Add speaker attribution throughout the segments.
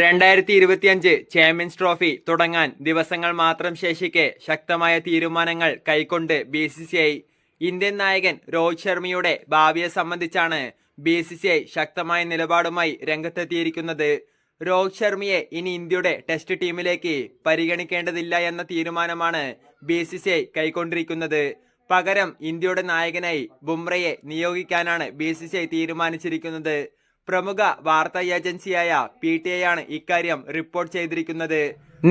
Speaker 1: രണ്ടായിരത്തി ഇരുപത്തിയഞ്ച് champions trophy തുടങ്ങാൻ ദിവസങ്ങൾ മാത്രം ശേഷിക്കെ ശക്തമായ തീരുമാനങ്ങൾ കൈക്കൊണ്ട് B C C I Indian നായകൻ രോഹിത് ശർമ്മയുടെ ഭാവിയെ സംബന്ധിച്ചാണ് ബി സി സി ഐ ശക്തമായ നിലപാടുമായി രംഗത്തെത്തിയിരിക്കുന്നത്. രോഹിത് ശർമ്മയെ ഇനി ഇന്ത്യയുടെ ടെസ്റ്റ് ടീമിലേക്ക് പരിഗണിക്കേണ്ടതില്ല എന്ന തീരുമാനമാണ് ബി സി സി ഐ കൈക്കൊണ്ടിരിക്കുന്നത്. പകരം ഇന്ത്യയുടെ നായകനായി ബുംറയെ നിയോഗിക്കാനാണ് ബി സി സി ഐ തീരുമാനിച്ചിരിക്കുന്നത്. പ്രമുഖ വാർത്താ ഏജൻസിയായ പി ടി ഐ ആണ് ഇക്കാര്യം റിപ്പോർട്ട് ചെയ്തിരിക്കുന്നത്.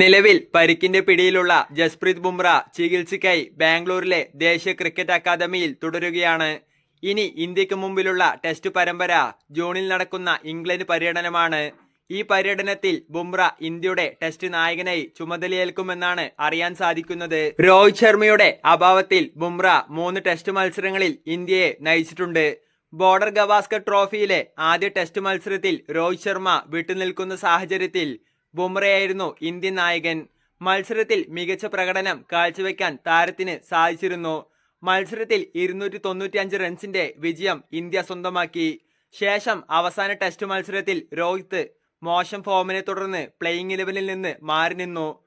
Speaker 1: നിലവിൽ പരിക്കിന്റെ പിടിയിലുള്ള ജസ്പ്രീത് ബുംറ ചികിത്സയ്ക്കായി ബാംഗ്ലൂരിലെ ദേശീയ ക്രിക്കറ്റ് അക്കാദമിയിൽ തുടരുകയാണ്. ഇനി ഇന്ത്യയ്ക്ക് മുമ്പിലുള്ള ടെസ്റ്റ് പരമ്പര ജൂണിൽ നടക്കുന്ന ഇംഗ്ലണ്ട് പര്യടനമാണ്. ഈ പര്യടനത്തിൽ ബുംറ ഇന്ത്യയുടെ ടെസ്റ്റ് നായകനായി ചുമതലയേൽക്കുമെന്നാണ് അറിയാൻ സാധിക്കുന്നത്. രോഹിത് ശർമ്മയുടെ അഭാവത്തിൽ ബുംറ മൂന്ന് ടെസ്റ്റ് മത്സരങ്ങളിൽ ഇന്ത്യയെ നയിച്ചിട്ടുണ്ട്. ബോർഡർ ഗവാസ്കർ ട്രോഫിയിലെ ആദ്യ ടെസ്റ്റ് മത്സരത്തിൽ രോഹിത് ശർമ്മ വിട്ടുനിൽക്കുന്ന സാഹചര്യത്തിൽ ബുംറയായിരുന്നു ഇന്ത്യൻ നായകൻ. മത്സരത്തിൽ മികച്ച പ്രകടനം കാഴ്ചവെക്കാൻ താരത്തിന് സാധിച്ചിരുന്നു. മത്സരത്തിൽ ഇരുന്നൂറ്റി തൊണ്ണൂറ്റിയഞ്ച് റൺസിന്റെ വിജയം ഇന്ത്യ സ്വന്തമാക്കി. ശേഷം അവസാന ടെസ്റ്റ് മത്സരത്തിൽ രോഹിത് മോശം ഫോമിനെ തുടർന്ന് പ്ലേയിങ് ഇലവനിൽ നിന്ന് മാറി നിന്നു.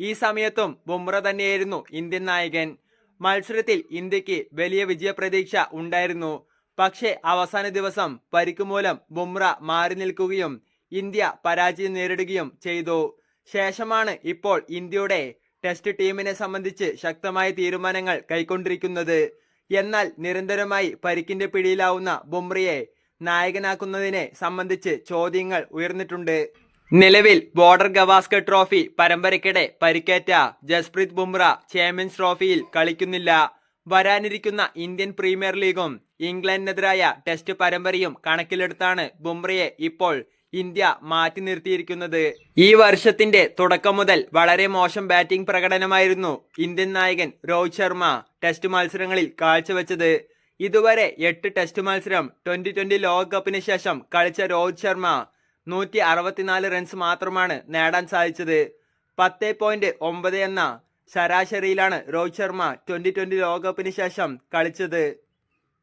Speaker 1: ഈ സമയത്തും ബുംറ തന്നെയായിരുന്നു ഇന്ത്യൻ നായകൻ. മത്സരത്തിൽ ഇന്ത്യയ്ക്ക് വലിയ വിജയപ്രതീക്ഷ ഉണ്ടായിരുന്നു. പക്ഷേ അവസാന ദിവസം പരിക്ക് മൂലം ബുംറ മാറി നിൽക്കുകയും ഇന്ത്യ പരാജയം നേരിടുകയും ചെയ്തു. ശേഷമാണ് ഇപ്പോൾ ഇന്ത്യയുടെ ടെസ്റ്റ് ടീമിനെ സംബന്ധിച്ച് ശക്തമായ തീരുമാനങ്ങൾ കൈക്കൊണ്ടിരിക്കുന്നത്. എന്നാൽ നിരന്തരമായി പരിക്കിന്റെ പിടിയിലാവുന്ന ബുംറയെ നായകനാക്കുന്നതിനെ സംബന്ധിച്ച് ചോദ്യങ്ങൾ ഉയർന്നിട്ടുണ്ട്. നിലവിൽ ബോർഡർ ഗവാസ്കർ ട്രോഫി പരമ്പരയ്ക്കിടെ പരിക്കേറ്റ ജസ്പ്രീത് ബുംറ ചാമ്പ്യൻസ് ട്രോഫിയിൽ കളിക്കുന്നില്ല. വരാനിരിക്കുന്ന ഇന്ത്യൻ പ്രീമിയർ ലീഗും ഇംഗ്ലണ്ടിനെതിരായ ടെസ്റ്റ് പരമ്പരയും കണക്കിലെടുത്താണ് ബുംറയെ ഇപ്പോൾ ഇന്ത്യ മാറ്റി നിർത്തിയിരിക്കുന്നത്. ഈ വർഷത്തിന്റെ തുടക്കം മുതൽ വളരെ മോശം ബാറ്റിംഗ് പ്രകടനമായിരുന്നു ഇന്ത്യൻ നായകൻ രോഹിത് ശർമ്മ ടെസ്റ്റ് മത്സരങ്ങളിൽ കാഴ്ചവെച്ചത്. ഇതുവരെ എട്ട് ടെസ്റ്റ് മത്സരം ട്വന്റി ട്വന്റി ലോകകപ്പിന് ശേഷം കളിച്ച രോഹിത് ശർമ്മ നൂറ്റി അറുപത്തിനാല് റൺസ് മാത്രമാണ് നേടാൻ സാധിച്ചത്. പത്ത് പോയിന്റ് ഒമ്പത് എന്ന ശരാശരിയിലാണ് രോഹിത് ശർമ്മ ട്വന്റി ട്വന്റി ലോകകപ്പിന് ശേഷം കളിച്ചത്.